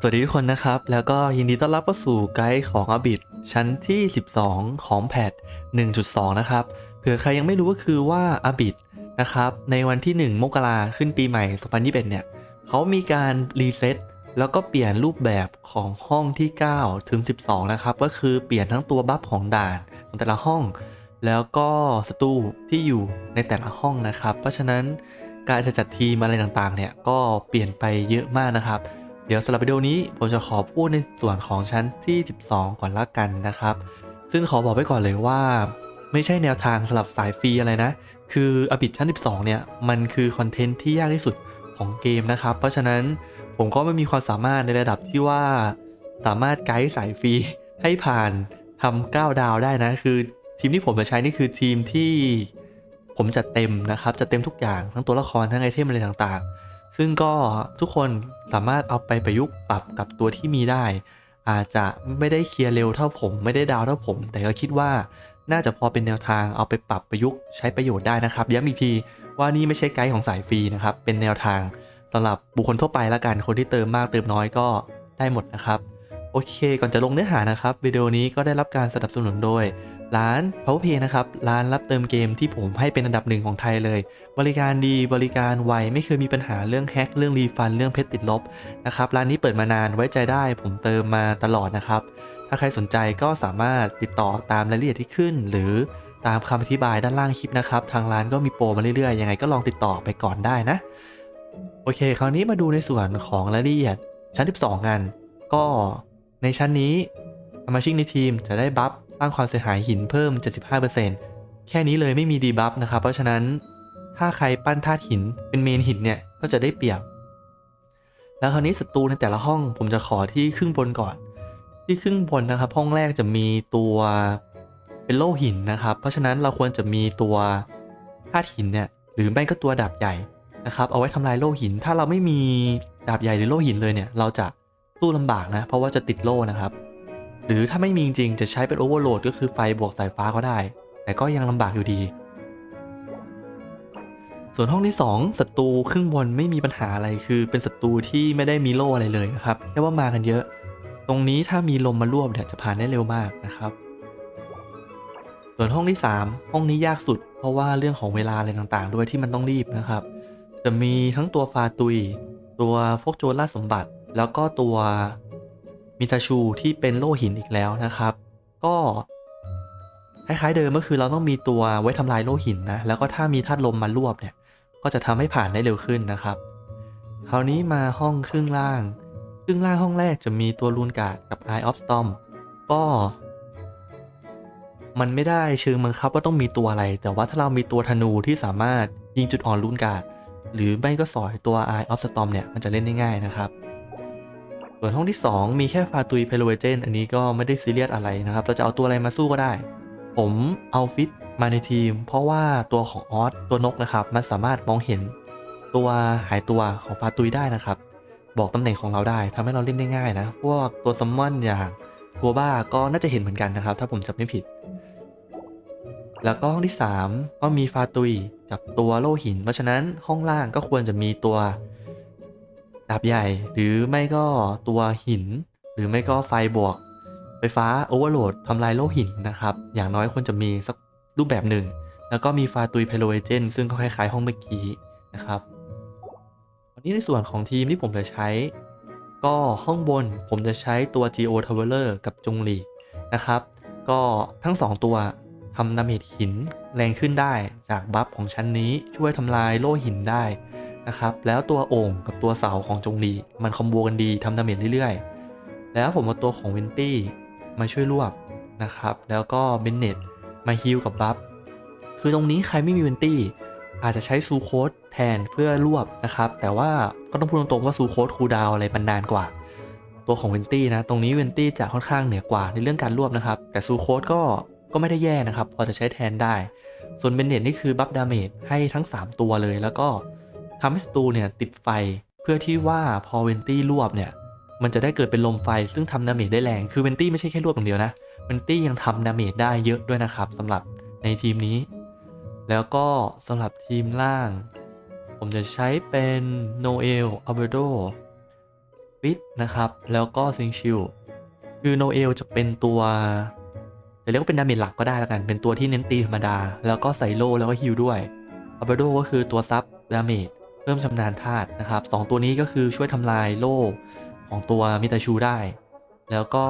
สวัสดีทุกคนนะครับ แล้วก็ยินดีต้อนรับเข้าสู่ไกด์ของอบิ t ชั้นที่ 12 ของแพท1.2 นะครับ เผื่อใครยังไม่รู้ก็คือว่าอบิ t นะครับ ในวันที่ 1 มกราขึ้นปีใหม่ 2021 เนี่ยเขามีการรีเซ็ตแล้วก็เปลี่ยนรูปแบบของห้องที่ 9 ถึง 12 นะครับ ก็คือเปลี่ยนทั้งตัวบัฟของด่านของแต่ละห้อง แล้วก็สตูที่อยู่ในแต่ละห้องนะครับ เพราะฉะนั้นการจะจัดทีมอะไรต่างๆ เนี่ยก็เปลี่ยนไปเยอะมากนะครับ เดี๋ยวสำหรับวิดีโอนี้ผมจะขอพูดในส่วนของชั้นที่ 12 ก่อนละกันนะครับ ซึ่งขอบอกไว้ก่อนเลยว่า ไม่ใช่แนวทางสำหรับสายฟรีอะไรนะ คืออบิดชั้น 12 เนี่ย มันคือคอนเทนต์ที่ยากที่สุดของเกมนะครับ เพราะฉะนั้นผมก็ไม่มีความสามารถในระดับที่ว่า สามารถไกด์สายฟรีให้ผ่านทำ9ดาวได้นะ คือทีมที่ผมจะใช้นี่คือทีมที่ผมจัดเต็มนะครับจัดเต็มทุกอย่างทั้งตัวละครทั้งไอเทมอะไรต่างๆ ซึ่งก็ทุกคน สามารถเอาไปประยุกต์ปรับกับตัวที่มีได้ อาจจะไม่ได้เคลียร์เร็วเท่าผม ไม่ได้ดาวเท่าผม แต่ก็คิดว่าน่าจะพอเป็นแนวทางเอาไปปรับประยุกต์ใช้ประโยชน์ได้นะครับย้ำอีกทีว่านี่ไม่ใช่ไกด์ของสายฟรีนะครับเป็นแนวทางสำหรับบุคคลทั่วไปละกันคนที่เติมมากเติมน้อยก็ได้หมดนะครับ โอเค ก่อนจะลงเนื้อหานะครับวิดีโอนี้ก็ได้รับการสนับสนุนโดย ร้าน PowerPay นะครับ ร้านรับเติมเกมที่ผมให้เป็นอันดับหนึ่งของไทยเลย บริการดีบริการไวไม่เคยมีปัญหาเรื่องแฮกเรื่องรีฟันเรื่องเพชรติดลบนะครับร้านนี้เปิดมานานไว้ใจได้ผมเติมมาตลอดนะครับ ถ้าใครสนใจก็สามารถติดต่อตามรายละเอียดที่ขึ้น หรือตามคำอธิบายด้านล่างคลิปนะครับทางร้านก็มีโปรมาเรื่อยๆยังไงก็ลองติดต่อไปก่อนได้นะ โอเค คราวนี้มาดูในส่วนของรายละเอียดชั้น 12 กัน ก็ในชั้นนี้สมาชิกในทีมจะได้บัฟ สร้างความเสียหายหินเพิ่ม 75%แค่นี้เลยไม่มีดีบัฟนะครับ เพราะฉะนั้นถ้าใครปั้นธาตุหินเป็นเมนหินเนี่ยก็จะได้เปรียบ แล้วคราวนี้ศัตรูในแต่ละห้องผมจะขอที่ครึ่งบนก่อน ที่ครึ่งบนนะครับ ห้องแรกจะมีตัวเป็นโล่หินนะครับ เพราะฉะนั้นเราควรจะมีตัวธาตุหินเนี่ยหรือไม่ก็ตัวดาบใหญ่นะครับ เอาไว้ทำลายโล่หิน ถ้าเราไม่มีดาบใหญ่หรือโล่หินเลยเนี่ย เราจะสู้ลำบากนะ เพราะว่าจะติดโล่นะครับ หรือถ้าไม่มีจริงๆจะใช้เป็นโอเวอร์โหลดก็คือไฟบวกสายฟ้าก็ได้ แต่ก็ยังลำบากอยู่ดี ส่วนห้องที่2ศัตรูครึ่งบนไม่มีปัญหาอะไรคือเป็นศัตรูที่ไม่ได้มีโล่อะไรเลยนะครับแค่ว่ามากันเยอะ ตรงนี้ถ้ามีลมมารวบเนี่ยจะผ่านได้เร็วมากนะครับ ส่วนห้องที่ 3 ห้องนี้ยากสุด เพราะว่าเรื่องของเวลาอะไรต่างๆ ด้วยที่มันต้องรีบนะครับ จะมีทั้งตัวฟาตุย ตัวพวกโจรล่าสมบัติ แล้วก็ตัว มิตาชูที่เป็นโล่หินอีกแล้วนะครับ ก็คล้ายๆเดิมก็คือเราต้องมีตัวไว้ทำลายโล่หินนะ แล้วก็ถ้ามีธาตุลมมารวบเนี่ย ก็จะทำให้ผ่านได้เร็วขึ้นนะครับ คราวนี้มาห้องครึ่งล่าง ครึ่งล่างห้องแรกจะมีตัวลูนกาดกับ Eye of Storm ก็ มันไม่ได้เชิงบังคับว่าต้องมีตัวอะไร แต่ว่าถ้าเรามีตัวธนูที่สามารถยิงจุดอ่อนลูนกาดหรือไม่ก็สอยตัว Eye of Storm เนี่ยมันจะเล่นได้ง่ายนะครับ ส่วนห้องที่ 2 มีแค่ฟาตุยเพโลเวเจนอันนี้ก็ไม่ได้ซีเรียสอะไรนะครับ เราจะเอาตัวอะไรมาสู้ก็ได้ ผมเอาฟิตมาในทีม เพราะว่าตัวของออสตัวนกนะครับ มันสามารถมองเห็นตัวหายตัวของฟาตุยได้นะครับ บอกตำแหน่งของเราได้ทำให้เราเล่นได้ง่ายนะ พวกตัวซัมมอนอย่างตัวบ้าก็น่าจะเห็นเหมือนกันนะครับ ถ้าผมจำไม่ผิด แล้วก็ห้องที่ 3 ก็มีฟาตุยกับตัวโลหิน เพราะฉะนั้นห้องล่างก็ควรจะมีตัว ดาบใหญ่หรือไม่ก็ตัวหิน หรือไม่ก็ไฟบวก ไฟฟ้าโอเวอร์โหลดทำลายโลหินนะครับ อย่างน้อยควรจะมีสักรูปแบบหนึ่ง แล้วก็มีฟาตุยไพโลเอเจนซึ่งก็คล้ายๆห้องเมื่อกี้นะครับวันนี้ในส่วนของทีมที่ผมจะใช้ ก็ห้องบนผมจะใช้ตัว Geo Traveler กับจงหลีนะครับ ก็ทั้ง 2 ตัวทำดาเมจหินแรงขึ้นได้จากบัฟของชั้นนี้ช่วยทำลายโล่หินได้ นะครับ แล้วตัวโอ่งกับตัวเสาของจงหลีมันคอมโบกันดีทำดาเมจเรื่อยๆ แล้วผมเอาตัวของเวนตี้มาช่วยรวบนะครับ แล้วก็เบนเน็ตมาฮิลกับบัฟ คือตรงนี้ใครไม่มีเวนตี้อาจจะใช้ซูโคดแทนเพื่อรวบนะครับ แต่ว่าก็ต้องพูดตรงๆว่าซูโคดคูลดาวอะไรมันนานกว่า ตัวของเวนตี้นะ ตรงนี้เวนตี้จะค่อนข้างเหนือกว่าในเรื่องการรวบนะครับ แต่ซูโคดก็ก็ไม่ได้แย่นะครับ พอจะใช้แทนได้ ส่วนเบนเน็ตนี่คือบัฟดาเมจให้ทั้ง 3 ตัวเลยแล้วก็ ทำให้ศัตรูเนี่ยติดไฟ เพื่อที่ว่าพอเวนตี้รวบเนี่ย มันจะได้เกิดเป็นลมไฟซึ่งทำดาเมจได้แรง คือเวนตี้ไม่ใช่แค่รวบอย่างเดียวนะ เวนตี้ยังทำดาเมจได้เยอะด้วยนะครับสำหรับในทีมนี้ แล้วก็สำหรับทีมล่าง ผมจะใช้เป็นโนเอลอัลเบโดฟิตนะครับ แล้วก็ซิงชิลคือโนเอลจะเป็นตัวจะเรียกว่าเป็นดาเมจหลักก็ได้แล้วกัน เป็นตัวที่เน้นตีธรรมดา แล้วก็ใส่โลแล้วก็ฮิลด้วยอัลเบโดก็คือตัวซับดาเมจ พิ่มชำนาญธาตุนะครับสองตัวนี้ก็คือช่วยทำลายโล่ของตัวมิตาชูได้ แล้วก็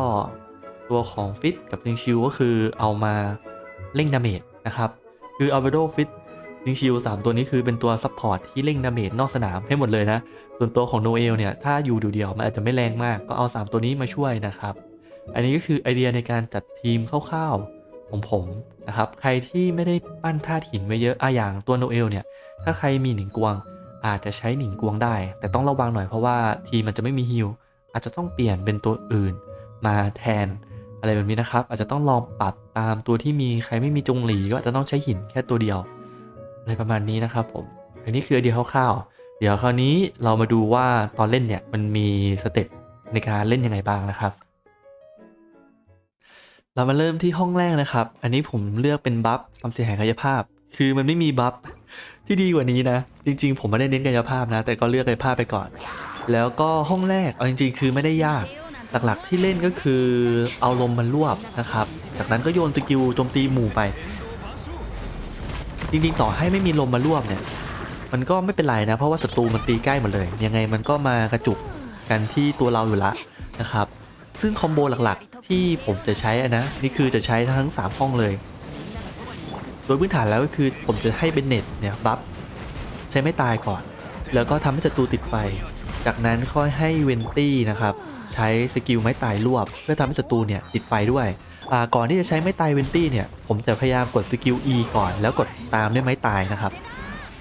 ตัวของฟิตกับซิงชิลก็คือเอามาเร่งดาเมจนะครับคืออัลเบโดฟิตซิงชิลสามตัวนี้คือเป็นตัวซัพพอร์ตที่เร่งดาเมจนอกสนามให้หมดเลยนะ ส่วนตัวของโนเอลเนี่ยถ้าอยู่เดียวๆมันอาจจะไม่แรงมากก็เอา 3 ตัวนี้มาช่วยนะครับ อันนี้ก็คือไอเดียในการจัดทีมคร่าวๆของผมนะครับใครที่ไม่ได้ปั้นธาตุหินไว้เยอะอะอย่างตัวโนเอลเนี่ยถ้าใครมีหนิงกวง อาจจะใช้หนิงกวงได้ แต่ต้องระวังหน่อยเพราะว่าทีมมันจะไม่มีฮิลอาจจะต้องเปลี่ยนเป็นตัวอื่นมาแทนอะไรแบบนี้นะครับ อาจจะต้องลองปรับตามตัวที่มีใครไม่มีจงหลีก็อาจจะต้องใช้หินแค่ตัวเดียวอะไรประมาณนี้นะครับผมอันนี้คือไอเดียคร่าวๆเดี๋ยวคราวนี้เรามาดูว่าตอนเล่นเนี่ยมันมีสเต็ปในการเล่นยังไงบ้างนะครับ เรามาเริ่มที่ห้องแรกนะครับ อันนี้ผมเลือกเป็นบัฟความเสียหายกายภาพ คือมันไม่มีบัฟ ที่ดีกว่านี้นะ จริง ๆ ผมไม่ได้เน้นกายภาพนะ แต่ก็เลือกกายภาพไปก่อน แล้วก็ห้องแรกเอาจริง ๆ คือไม่ได้ยากหลักๆที่เล่นก็คือเอาลมมันรวบนะครับ จากนั้นก็โยนสกิลโจมตีหมู่ไป จริงๆ ต่อให้ไม่มีลมมารวบเนี่ย มันก็ไม่เป็นไรนะ เพราะว่าศัตรูมันตีใกล้หมดเลย ยังไงมันก็มากระจุกกันที่ตัวเราอยู่ละนะครับ ซึ่งคอมโบหลักๆ ที่ผมจะใช้อะนะ นี่คือจะใช้ทั้ง 3 ห้องเลย โดยพื้นฐานแล้วก็คือผมจะให้เบนเน็ตเนี่ยบัฟใช้ไม่ตายก่อน แล้วก็ทำให้ศัตรูติดไฟ จากนั้นค่อยให้เวนตี้นะครับใช้สกิลไม้ตายรวบ เพื่อทำให้ศัตรูเนี่ยติดไฟด้วยก่อนที่จะใช้ไม้ตายเวนตี้เนี่ยผมจะพยายามกดสกิล E ก่อนแล้วกดตามด้วยไม้ตายนะครับ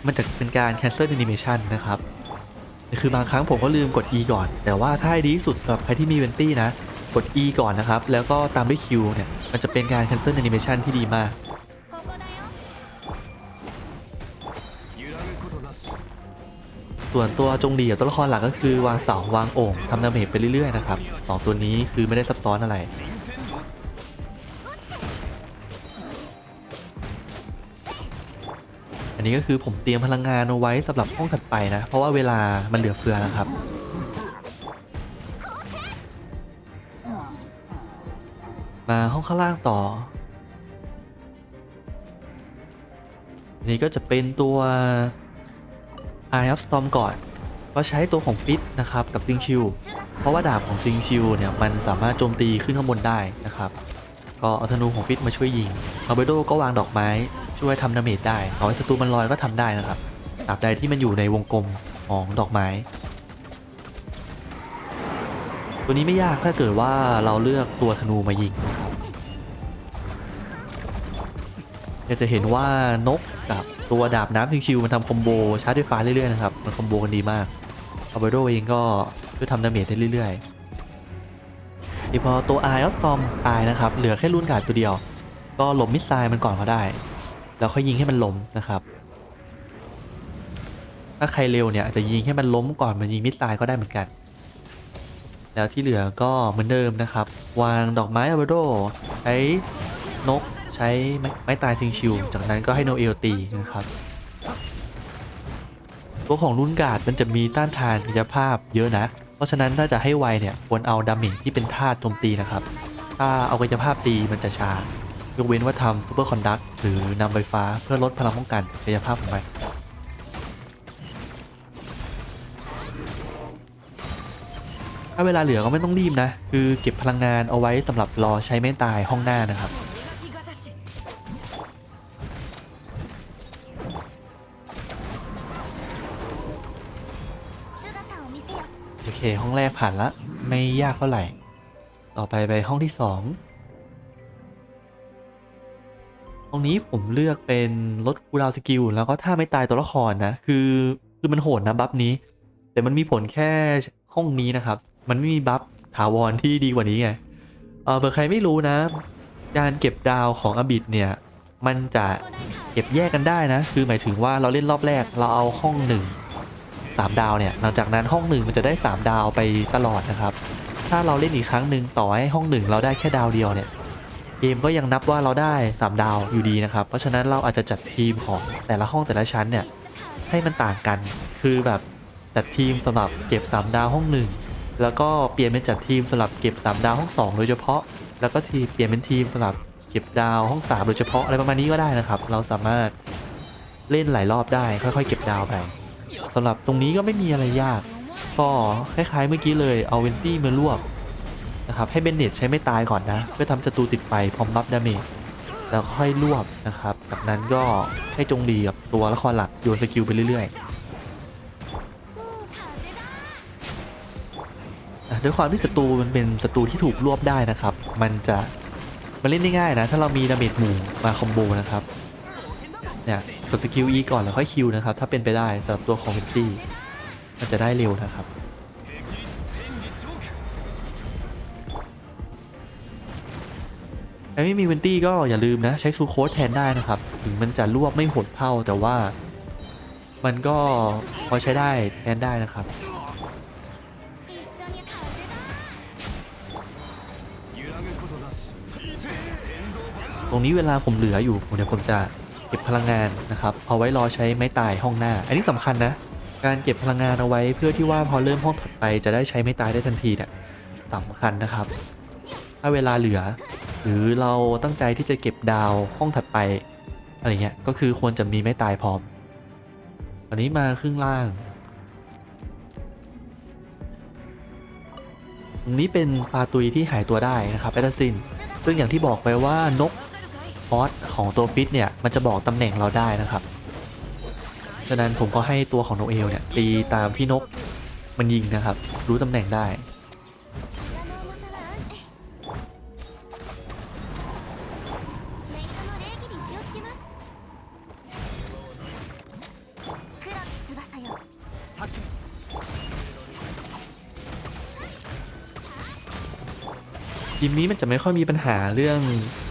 มันจะเป็นการ cancel animation นะครับคือบางครั้งผมก็ลืมกด E ก่อน แต่ว่าถ้าให้ดีที่สุดสำหรับใครที่มีเวนตี้นะ กด E ก่อนนะครับ แล้วก็ตามด้วย Q เนี่ย มันจะเป็นการ cancel animation ที่ดีมาก ส่วนตัวจงดีกับตัวละครหลักก็คือวางเสาวางโอ่งทำดาเมจไปเรื่อยๆนะครับสองตัวนี้คือไม่ได้ซับซ้อนอะไร อันนี้ก็คือผมเตรียมพลังงานเอาไว้สำหรับห้องถัดไปนะ เพราะว่าเวลามันเหลือเฟือนะครับมาห้องข้างล่างต่ออันนี้ก็จะเป็นตัว Eye of Storm ก่อน ก็ใช้ตัวของฟิตนะครับกับซิงชิลเพราะว่าดาบของซิงชิลเนี่ยมันสามารถโจมตีขึ้นข้างบนได้นะครับ ก็เอาธนูของฟิตมาช่วยยิงอาเบโดก็วางดอกไม้ช่วยทำดาเมจได้เอาให้ศัตรูมันลอยก็ทำได้นะครับตราบใดที่มันอยู่ในวงกลมของดอกไม้ ตัวนี้ไม่ยากถ้าเกิดว่าเราเลือกตัวธนูมายิงนะครับเดี๋ยวจะเห็นว่านกกับ ตัวดาบน้ำชิวๆมันทำคอมโบชาร์จไฟฟ้าเรื่อยๆนะครับ มันคอมโบกันดีมากอาเบโดเองก็ช่วยทำดาเมจได้เรื่อยๆทีพอตัว Eye of Storm ตายนะครับ เหลือแค่รุ่นกาดตัวเดียว ก็หลบมิสไซล์มันก่อนก็ได้ แล้วค่อยยิงให้มันล้มนะครับ ถ้าใครเร็วเนี่ยอาจจะยิงให้มันล้มก่อนมันยิงมิสไซล์ก็ได้เหมือนกัน แล้วที่เหลือก็เหมือนเดิมนะครับ วางดอกไม้อาเบโดใช้นก ใช้ไม้ตายซิงชิว จากนั้นก็ให้โนเอลตีนะครับ ตัวของรุ่นกาดมันจะมีต้านทานกิจภาพเยอะนะ เพราะฉะนั้นถ้าจะให้ไวเนี่ยควรเอาดาเมจที่เป็นธาตุโจมตีนะครับ ถ้าเอากิจภาพตีมันจะช้ายกเว้นว่าทำซูเปอร์คอนดักหรือนำไฟฟ้าเพื่อลดพลังป้องกันกายภาพของมันถ้าเวลาเหลือก็ไม่ต้องรีบนะ คือเก็บพลังงานเอาไว้สำหรับรอใช้ไม่ตายห้องหน้านะครับ โอเค ห้องแรกผ่านละ ไม่ยากเท่าไหร่ ต่อไปไปห้องที่สองห้องนี้ผมเลือกเป็นลดคูลดาวสกิลแล้วก็ถ้าไม่ตายตัวละครนะ คือคือมันโหดนะบัฟนี้ แต่มันมีผลแค่ห้องนี้นะครับ มันไม่มีบัฟถาวรที่ดีกว่านี้ไงเออเผื่อใครไม่รู้นะ การเก็บดาวของอบิดเนี่ย มันจะเก็บแยกกันได้นะ คือหมายถึงว่าเราเล่นรอบแรกเราเอาห้องหนึ่ง 3 ดาวเนี่ยหลังจากนั้นห้องหนึ่งมันจะได้ 3 ดาวไปตลอดนะครับ ถ้าเราเล่นอีกครั้งหนึ่งต่อให้ห้องหนึ่งเราได้แค่ดาวเดียวเนี่ยเกมก็ยังนับว่าเราได้ 3 ดาวอยู่ดีนะครับ เพราะฉะนั้นเราอาจจะจัดทีมของแต่ละห้องแต่ละชั้นเนี่ยให้มันต่างกัน คือแบบจัดทีมสำหรับเก็บ 3 ดาวห้องหนึ่งแล้วก็เปลี่ยนเป็นจัดทีมสำหรับเก็บ 3 ดาวห้อง 2 โดยเฉพาะ แล้วก็ทีเปลี่ยนเป็นทีมสำหรับเก็บดาวห้อง 3 โดยเฉพาะอะไรประมาณนี้ก็ได้นะครับ เราสามารถเล่นหลายรอบได้ค่อยๆ เก็บดาวไป สำหรับตรงนี้ก็ไม่มีอะไรยาก ก็คล้ายๆเมื่อกี้เลยเอาเวนตี้มารวบนะครับให้เบนเน็ตใช้ไม่ตายก่อนนะ เพื่อทำศัตรูติดไฟพร้อมบัฟดาเมจแล้วค่อยรวบนะครับ จากนั้นก็ให้จงดีกับตัวละครหลักโยนสกิลไปเรื่อยๆด้วยความที่ศัตรูมันเป็นศัตรูที่ถูกรวบได้นะครับ มันจะมันเล่นได้ง่ายนะ ถ้าเรามีดาเมจหมู่มาคอมโบนะครับ เนี่ยกดสกิล E ก่อนแล้วค่อยคิวนะครับ ถ้าเป็นไปได้สำหรับตัวของเวนตี้มันจะได้เร็วนะครับใครไม่มีเวนตี้ก็อย่าลืมนะ ใช้ซูโคสแทนได้นะครับ ถึงมันจะรวบไม่โหดเท่าแต่ว่า มันก็พอใช้ได้แทนได้นะครับตรงนี้เวลาผมเหลืออยู่เดี๋ยวผมจะ เก็บพลังงานนะครับเอาไว้รอใช้ไม้ตายห้องหน้า อันนี้สำคัญนะ การเก็บพลังงานเอาไว้เพื่อที่ว่าพอเริ่มห้องถัดไปจะได้ใช้ไม้ตายได้ทันทีเนี่ยสำคัญนะครับ ถ้าเวลาเหลือ หรือเราตั้งใจที่จะเก็บดาวห้องถัดไปอะไรเงี้ยก็คือควรจะมีไม้ตายพร้อมอันนี้มาครึ่งล่างตรงนี้เป็นปลาตุยที่หายตัวได้นะครับแอตซิน ซึ่งอย่างที่บอกไปว่านก ออสของตัวฟิตเนี่ยมันจะบอกตำแหน่งเราได้นะครับฉะนั้นผมก็ให้ตัวของโนเอลเนี่ยตีตามที่นกมันยิงนะครับ รู้ตำแหน่งได้ ทีมนี้มันจะไม่ค่อยมีปัญหาเรื่อง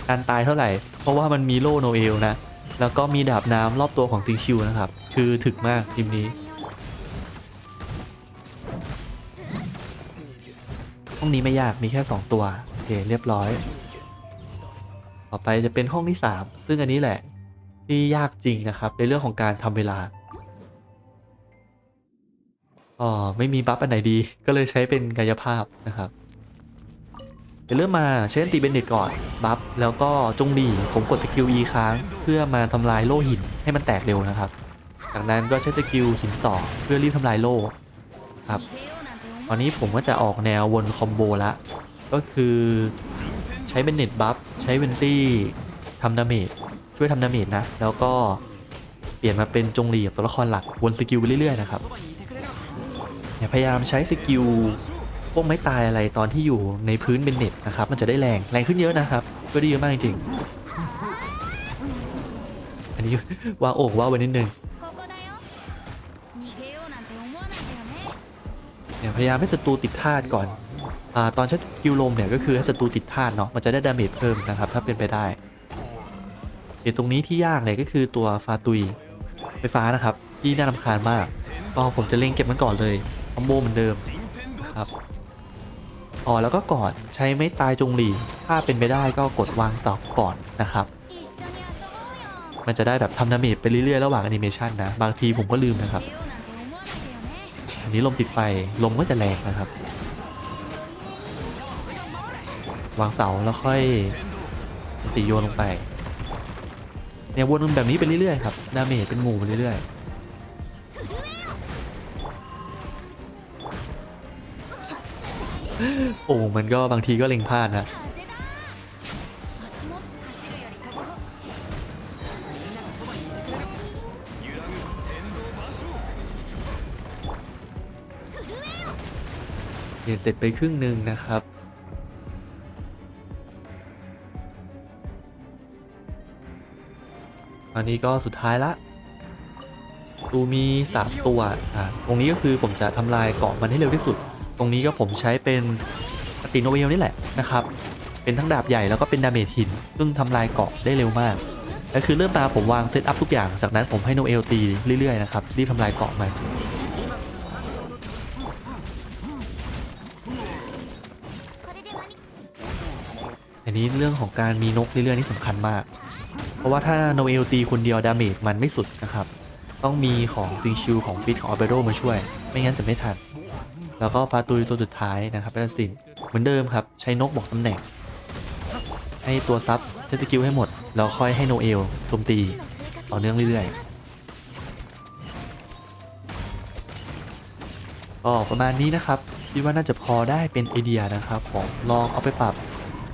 การตายเท่าไหร่ เพราะว่ามันมีโล่โนเอลนะ แล้วก็มีดาบน้ำรอบตัวของซิงชิวนะครับ คือถึกมากทีมนี้ ห้องนี้ไม่ยากมีแค่ 2 ตัว โอเค เรียบร้อย ต่อไปจะเป็นห้องที่ 3 ซึ่งอันนี้แหละ ที่ยากจริงนะครับ ในเรื่องของการทำเวลาอ๋อไม่มีบัฟอันไหนดี ก็เลยใช้เป็นกายภาพนะครับ เดี๋ยวเริ่มมาใช้อันตีเบนเน็ตก่อนบัฟแล้วก็จงหลีผมกดสกิล E ค้างเพื่อมาทำลายโล่หินให้มันแตกเร็วนะครับ จากนั้นก็ใช้สกิลหินต่อเพื่อรีบทำลายโล่ครับ ตอนนี้ผมก็จะออกแนววนคอมโบละ ก็คือใช้เบนเน็ตบัฟใช้เวนตี้ทำดาเมจช่วยทำดาเมจนะ แล้วก็เปลี่ยนมาเป็นจงหลีกับตัวละครหลักวนสกิลไปเรื่อยๆนะครับพยายามใช้สกิล วกไม้ตายอะไรตอนที่อยู่ในพื้นเป็นเน็ตนะครับมันจะได้แรงแรงขึ้นเยอะนะครับ ก็ดีเยอะมากจริงๆ อันนี้วางโอกว่างไว้นิดนึงเนี่ยพยายามให้ศัตรูติดธาตุก่อนอ่าตอนใช้สกิลลมเนี่ยก็คือให้ศัตรูติดธาตุเนาะมันจะได้ดาเมจเพิ่มนะครับ ถ้าเป็นไปได้เดี๋ยวตรงนี้ที่ยากเลยก็คือตัวฟาตุยไฟฟ้านะครับ ที่น่ารำคาญมากก็ผมจะเล็งเก็บมันก่อนเลยคอมโบเหมือนเดิม อ๋อแล้วก็กอนใช้ไม่ตายจงหลีถ้าเป็นไปได้ก็กดวางเสาก่อนนะครับ มันจะได้แบบทำดาเมจไปเรื่อยๆระหว่างแอนิเมชันนะ บางทีผมก็ลืมนะครับ อันนี้ลมติดไฟลมก็จะแรงนะครับ วางเสาแล้วค่อยตีโยนลงไปเนี่ยวนแบบนี้ไปเรื่อยๆครับดาเมจเป็นหมู่ไปเรื่อยๆ โอ้มันก็บางทีก็เล็งพลาดนะเรียนเสร็จไปครึ่งหนึ่งนะครับอันนี้ก็สุดท้ายละดูมีสามตัว อ่า ตรงนี้ก็คือผมจะทำลายเกาะมันให้เร็วที่สุด ตรงนี้ก็ผมใช้เป็นปฏิโนเวลนี่แหละนะครับ เป็นทั้งดาบใหญ่แล้วก็เป็นดาเมจหิน ซึ่งทำลายเกาะได้เร็วมากและคือเริ่มมาผมวางเซตอัพทุกอย่าง จากนั้นผมให้โนเอลตีเรื่อยๆนะครับ รีบทำลายเกาะมันอันนี้เรื่องของการมีนกเรื่อยๆนี่สำคัญมาก เพราะว่าถ้าโนเอลตีคนเดียวดาเมจมันไม่สุดนะครับ ต้องมีของซิงชิวของฟิตของอัลเบโดมาช่วย ไม่งั้นจะไม่ทัน แล้วก็ฟาตุยตัวสุดท้ายนะครับเป็นสินเหมือนเดิมครับ ใช้นกบอกตำแหน่ง ให้ตัวซับใช้สกิลให้หมด แล้วค่อยให้โนเอลโจมตีต่อเนื่องเรื่อยๆก็ประมาณนี้นะครับคิดว่าน่าจะพอได้เป็นไอเดียนะครับผมลองเอาไปปรับ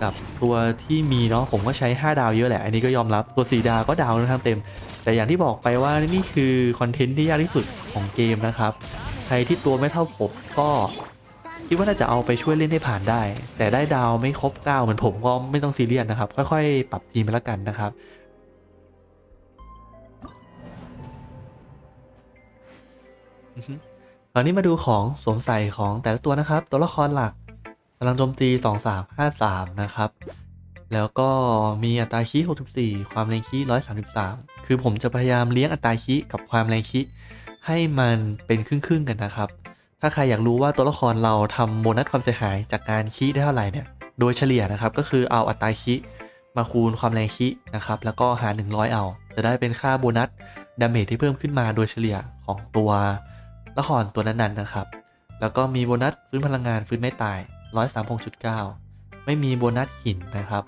กับตัวที่มีเนาะผมก็ใช้ 5 ดาวเยอะแหละ อันนี้ก็ยอมรับตัว 4 ดาวก็ดาวค่อนข้างเต็ม แต่อย่างที่บอกไปว่านี่คือคอนเทนต์ที่ยากที่สุดของเกมนะครับ รที่ตัวไม่เท่าผมก็คิดว่าน่าจะเอาไปช่วยเล่นให้ผ่านได้ แต่ได้ดาวไม่ครบ9เหมือนผมก็ไม่ต้องซีเรียสนะครับ ค่อยๆ ปรับทีมไปแล้วกันนะครับอือฮึคราวนี้มาดูของสวมใส่ของแต่ละตัวนะครับ ตัวละครหลักพลังโจมตี 2353 นะครับ แล้วก็มีอัตราคี64 ความแรงคี133 คือผมจะพยายามเลี้ยงอัตราคีกับความแรงคี ให้มันเป็นครึ่งๆกันนะครับ ถ้าใครอยากรู้ว่าตัวละครเราทำโบนัสความเสียหายจากการคีได้เท่าไหร่เนี่ย โดยเฉลี่ยนะครับ ก็คือเอาอัตราคีมาคูณความแรงคีนะครับ แล้วก็หาร 100 เอา จะได้เป็นค่าโบนัสดาเมจที่เพิ่มขึ้นมาโดยเฉลี่ยของตัวละครตัวนั้นๆนะครับ แล้วก็มีโบนัสฟื้นพลังงานฟื้นไม่ตาย 136.9 ไม่มีโบนัสหินนะครับ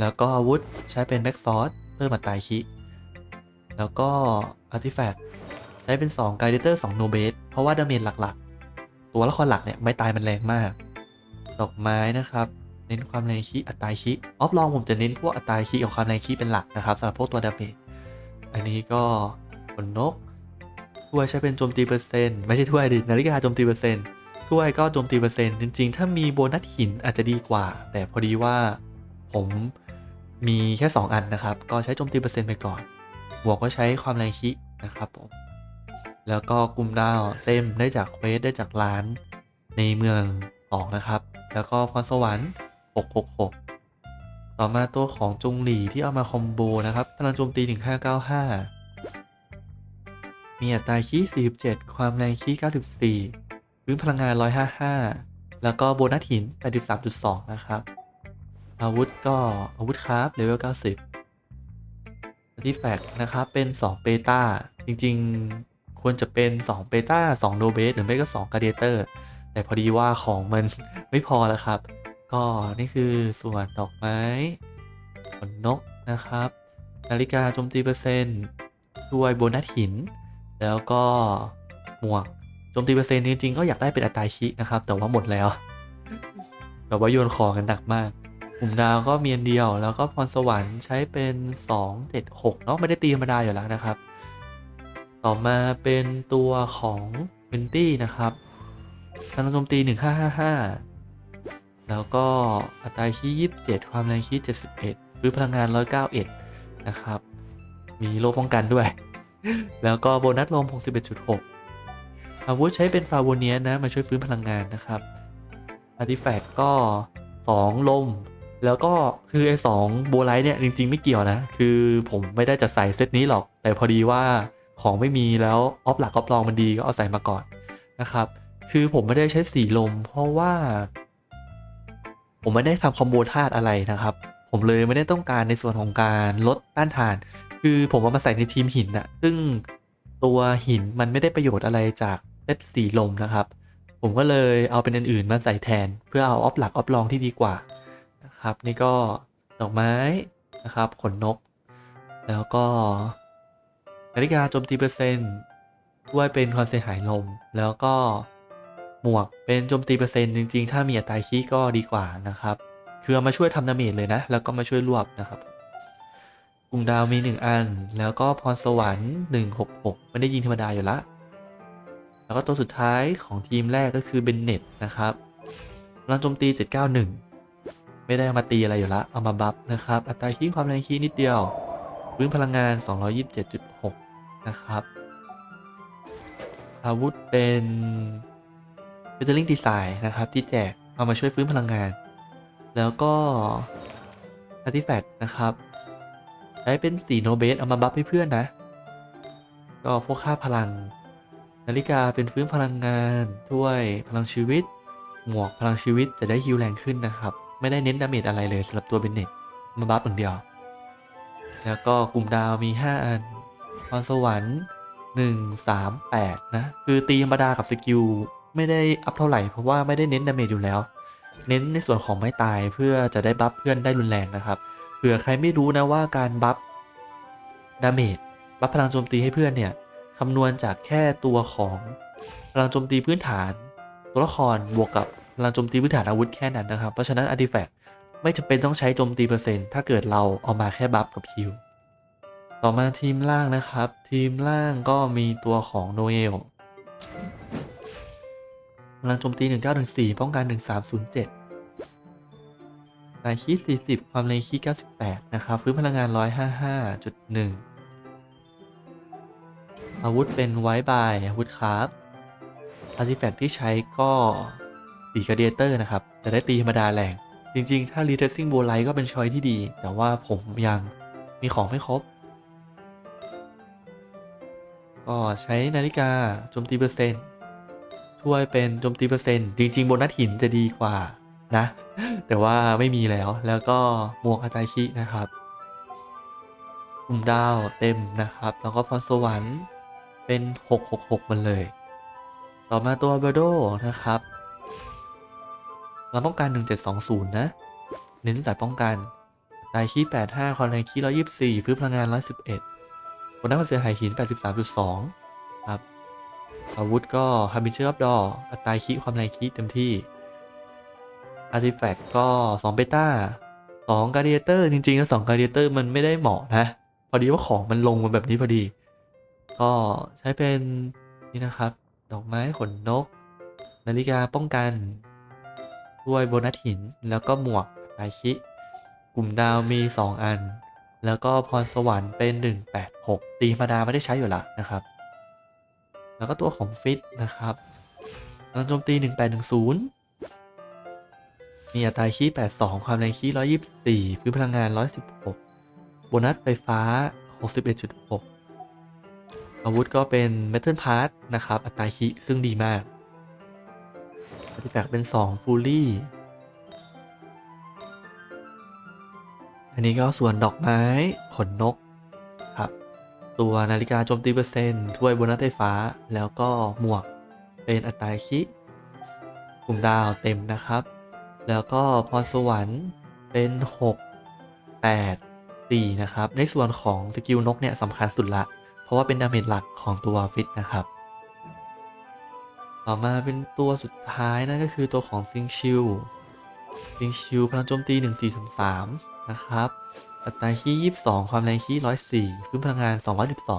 แล้วก็อาวุธใช้เป็นแบ็กซอร์สเพิ่มอัตราคิแล้วก็อาร์ติแฟกต์ ช้เป็น2ไกเดเตอร์2โนเบสเพราะว่าดาเมจหลักๆ ตัวละครหลักเนี่ยไม่ตายมันแรงมาก ดอกไม้นะครับ เน้นความแรงคิอัตราคิออฟลองผมจะเน้นพวกอัตราคิกับความแรงคิเป็นหลักนะครับสำหรับพวกตัวดาเมจอันนี้ก็ขนนกถ้วยใช้เป็นโจมตีเปอร์เซ็นต์ไม่ใช่ถ้วยดินาฬิกาโจมตีเปอร์เซ็นต์ถ้วยก็โจมตีเปอร์เซ็นต์จริง ๆ ถ้ามีโบนัสหินอาจจะดีกว่า แต่พอดีว่าผมมีแค่ 2 อันนะครับ ก็ใช้โจมตีเปอร์เซ็นต์ไปก่อน บวกก็ใช้ความแรงคินะครับผม แล้วก็กลุ่มดาวเต็มได้จากเควสได้จากร้าน ในเมืองสองนะครับ แล้วก็พรสวรรค์ 666 ต่อมาตัวของจงหลี่ที่เอามาคอมโบนะครับพลังโจมตี 1595 มีอัตราคี47 ความแรงคี94พื้นพลังงาน 155 แล้วก็โบนัสหิน 83.2 นะครับ อาวุธก็อาวุธคราฟเลเวล90ที่แฟกนะครับเป็น 2เบต้าจริง ๆ ควรจะเป็น2เบต้า2โนเบสหรือไม่ก็2กาเดเตอร์แต่พอดีว่าของมันไม่พอแล้วครับ ก็นี่คือส่วนดอกไม้ขนนกนะครับ นาฬิกาโจมตีเปอร์เซ็นต์ด้วยโบนัสหิน แล้วก็หมวกโจมตีเปอร์เซ็นต์จริงๆก็อยากได้เป็นอัตราชินะครับ แต่ว่าหมดแล้ว แบบว่าโยนของกันหนักมากกลุ่มดาวก็เมีอันเดียว แล้วก็พรสวรรค์ใช้เป็น 2 7 6เนาะไม่ได้ตีธรรมดาอยู่แล้วนะครับ ต่อมาเป็นตัวของเวนตี้นะครับพลังโจมตี 1555 แล้วก็อัตราคี27 ความแรงคี71 หรือพลังงาน 191 นะครับ มีโลป้องกันด้วย แล้วก็โบนัสลม 61.6 อาวุธใช้เป็นฟาโวเนียนะ มาช่วยฟื้นพลังงานนะครับอาร์ติแฟกต์ก็ 2 ลม แล้วก็คือไอ้สองโบไลท์เนี่ย จริง ๆ ไม่เกี่ยวนะ คือผมไม่ได้จะใส่เซตนี้หรอก แต่พอดีว่า ของไม่มีแล้วออฟหลักออฟรองมันดีก็เอาใส่มาก่อนนะครับ คือผมไม่ได้ใช้สีลม เพราะว่า ผมไม่ได้ทำคอมโบธาตุอะไรนะครับ ผมเลยไม่ได้ต้องการในส่วนของการลดต้านทาน คือผมเอามาใส่ในทีมหินอะซึ่งตัวหินมันไม่ได้ประโยชน์อะไรจากเซตสีลมนะครับ ผมก็เลยเอาเป็นอันอื่นมาใส่แทน เพื่อเอาออฟหลักออฟรองที่ดีกว่านะครับ นี่ก็ดอกไม้นะครับขนนก แล้วก็ นาฬิกาโจมตีเปอร์เซ็นต์ด้วยเป็นความเสียหายลม แล้วก็หมวกเป็นโจมตีเปอร์เซ็นต์จริงๆ ถ้ามีอัตราคีก็ดีกว่านะครับ คือามาช่วยทำดาเมจเลยนะ แล้วก็มาช่วยรวบนะครับกรุงดาวมี 1 อัน แล้วก็พรสวรรค์ 166 ไม่ได้ยิงธรรมดาอยู่ละ แล้วก็ตัวสุดท้ายของทีมแรกก็คือเบนเน็ตนะครับพลังโจมตี 791 ไม่ได้มาตีอะไรอยู่ละ เอามาบัฟนะครับ อัตราคีความแรงคีนิดเดียว พื้นพลังงาน 227.6 นะครับ อาวุธเป็นเ e เ t อร์ลิงดีไซน์นะครับ ที่แจกเอามาช่วยฟื้นพลังงาน แล้วก็ Artifact นะครับใช้เป็นสีโนเบสเอามาบัฟให้เพื่อนนะ ก็พวกค่าพลัง นาฬิกาเป็นฟื้นพลังงานถ้วยพลังชีวิต หมวกพลังชีวิตจะได้ฮิวแรงขึ้นนะครับ ไม่ได้เน้นดาเมจอะไรเลยสำหรับตัวเบนเน็ตมาบัฟอย่างเดียว แล้วก็กลุ่มดาวมี 5 อันพรสวรรค์ 1 3 8 นะ คือตีธรรมดากับสกิลไม่ได้อัพเท่าไหร่ เพราะว่าไม่ได้เน้นดาเมจอยู่แล้ว เน้นในส่วนของไม้ตายเพื่อจะได้บัฟเพื่อนได้รุนแรงนะครับ เผื่อใครไม่รู้นะว่าการบัฟดาเมจบัฟพลังโจมตีให้เพื่อนเนี่ยคำนวณจากแค่ตัวของพลังโจมตีพื้นฐาน ตัวละครบวกกับพลังโจมตีพื้นฐานอาวุธแค่นั้นนะครับ เพราะฉะนั้นอาร์ติแฟกต์ ไม่จำเป็นต้องใช้โจมตีเปอร์เซ็นต์ถ้าเกิดเราเอามาแค่บัฟกับคิวต่อมาทีมล่างนะครับ ทีมล่างก็มีตัวของโนเอลพลังโจมตี 1914 ป้องกัน 1307นายคี40 ความเร็วคี98 นะครับ ฟื้นพลังงาน 155.1 อาวุธเป็นไวบาย อาวุธคราฟอาร์ติแฟกต์ที่ใช้ก็ตีกระเดียเตอร์นะครับ จะได้ตีธรรมดาแรง จริงๆ ถ้ารีเทสซิ่งโบไลก็เป็นชอยที่ดี แต่ว่าผมยังมีของไม่ครบ ก็ใช้นาฬิกาโจมตีเปอร์เซ็นต์ช่วยเป็นโจมตีเปอร์เซ็นต์จริงๆ บนัสหินจะดีกว่านะ แต่ว่าไม่มีแล้วแล้วก็หมวกอาจายคินะครับกลุ่มดาวเต็มนะครับ แล้วก็พรสวรรค์เป็น 666 มันเลย ต่อมาตัวเบโดนะครับ เราป้องกัน1720 นะ เน้นสายป้องกันตายคี85 ความแรงคี124 พื้นพลังงาน 111ผลด้านความเสียหายหิน 83.2 ครับ อาวุธก็ h a b i t u r of Door อัตราคีความแรงคีเต็มที่ Artifact ก็ 2 เบต้า2 g a d i a t o r จริงๆแล้ว2 g a d i a t o r มันไม่ได้เหมาะนะ พอดีว่าของมันลงมาแบบนี้พอดี ก็ใช้เป็นนี่นะครับ ดอกไม้ขนนก นาฬิกาป้องกัน ด้วยโบนัสหินแล้วก็หมวกอัตราคิกลุ่มดาวมี 2 อัน แล้วก็พรสวรรค์เป็น 186 ตีธรรมดาไม่ได้ใช้อยู่ละนะครับ แล้วก็ตัวของฟิตนะครับพลังโจมตี 1810 มีอัตราคี82 ความแรงคี124 พื้นพลังงาน 116 โบนัสไฟฟ้า 61.6 อาวุธก็เป็น Metal Part นะครับ อัตราคีซึ่งดีมาก ปฏิแปลกเป็น2ฟูลี่อันนี้ก็ส่วนดอกไม้ขนนกครับ ตัวนาฬิกาโจมตีเปอร์เซ็นต์ถ้วยโบนัสไฟฟ้า แล้วก็หมวกเป็นอัตราคิกลุ่มดาวเต็มนะครับ แล้วก็พรสวรรค์เป็น 6 8 4 นะครับ ในส่วนของสกิลนกเนี่ยสำคัญสุดละ เพราะว่าเป็นดาเมจหลักของตัวฟิตนะครับ ต่อมาเป็นตัวสุดท้ายนั่นก็คือตัวของซิงชิลซิงชิลพลังโจมตี 1433 นะครับ อัตราคี22 ความแรงคี104พื้นพลังงาน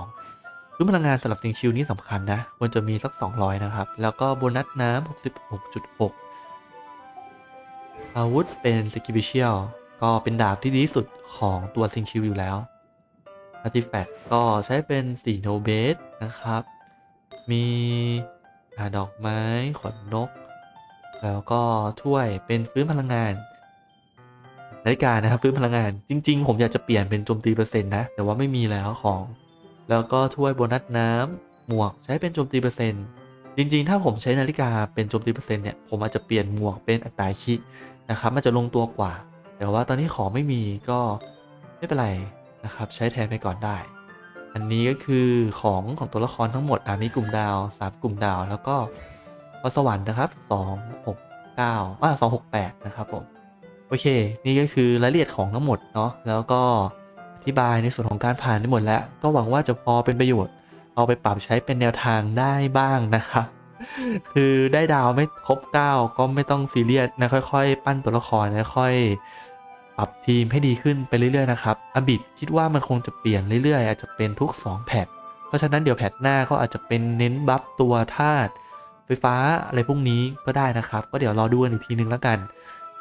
212พื้นพลังงานสำหรับซิงชิลนี่สำคัญนะ ควรจะมีสัก 200 นะครับ แล้วก็โบนัสน้ำ 66.6 อาวุธเป็นสกิบิเชียลก็เป็นดาบที่ดีสุดของตัวซิงชิลอยู่แล้วอาร์ติแฟกต์ก็ใช้เป็นสีโนเบสนะครับ มี ดอกไม้ ขนนก แล้วก็ถ้วยเป็นฟื้นพลังงานนาฬิกานะครับฟื้นพลังงานจริง ๆ ผมอยากจะเปลี่ยนเป็นโจมตีเปอร์เซ็นต์นะแต่ว่าไม่มีแล้วของ แล้วก็ถ้วยโบนัสน้ำหมวกใช้เป็นโจมตีเปอร์เซ็นต์จริง ๆ ถ้าผมใช้นาฬิกาเป็นโจมตีเปอร์เซ็นต์เนี่ยผมอาจจะเปลี่ยนหมวกเป็นอัตราคินะครับมันจะลงตัวกว่า แต่ว่าตอนนี้ของไม่มีก็ไม่เป็นไรนะครับ ใช้แทนไปก่อนได้ อันนี้ก็คือของของตัวละครทั้งหมดอ่ามีกลุ่มดาว3กลุ่มดาว แล้วก็พรสวรรค์นะครับ269อ่า268นะครับผมโอเค นี่ก็คือรายละเอียดของทั้งหมดเนาะแล้วก็อธิบายในส่วนของการผ่านได้หมดแล้ว ก็หวังว่าจะพอเป็นประโยชน์ เอาไปปรับใช้เป็นแนวทางได้บ้างนะครับคือได้ดาวไม่ครบ 9 ก็ไม่ต้องซีเรียสนะค่อย ๆ ปั้นตัวละครแล้วค่อย ปรับทีมให้ดีขึ้นไปเรื่อยๆนะครับอบิดคิดว่ามันคงจะเปลี่ยนเรื่อยๆ อาจจะเป็นทุก 2 แพทเพราะฉะนั้นเดี๋ยวแพทหน้าก็อาจจะเป็นเน้นบัฟตัวธาตุไฟฟ้าอะไรพวกนี้ก็ได้นะครับ ก็เดี๋ยวรอดูกันอีกทีนึงแล้วกัน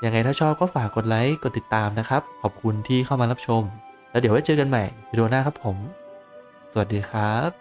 ยังไงถ้าชอบก็ฝากกดไลค์กดติดตามนะครับ ขอบคุณที่เข้ามารับชม แล้วเดี๋ยวไว้เจอกันใหม่วิดีโอหน้าครับผม สวัสดีครับ